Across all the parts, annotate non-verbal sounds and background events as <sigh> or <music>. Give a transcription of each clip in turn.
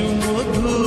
কিছু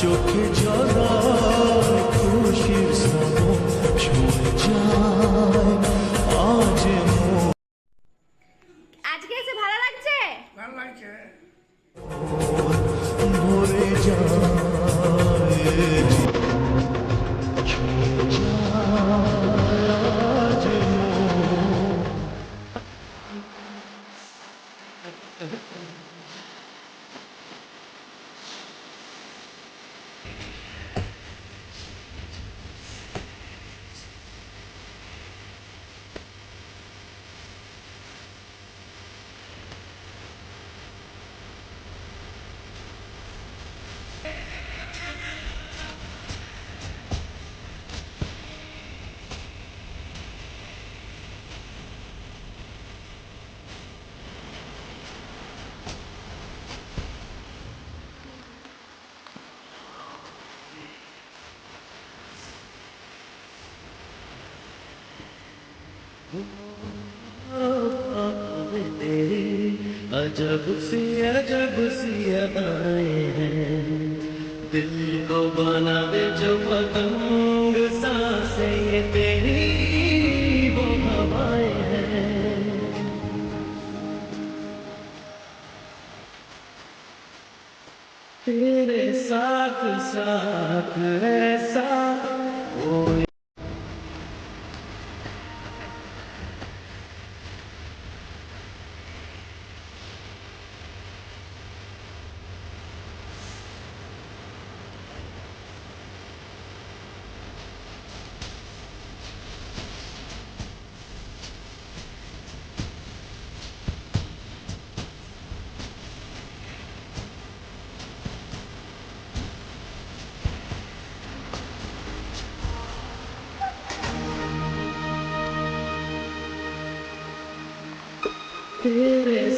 চোখে জড়ায় খুশির ছুঁয়ে যায় আজ আজকে এসে ভালো লাগছে? ভালো লাগছে। ভরে যায়। <laughs> अजब सी अजब सी अदाएँ हैं। दिल को बना दे जो पतंग, सांसे ये तेरी, वो हवाएँ हैं। तेरे साथ साथ ऐसा कोई віри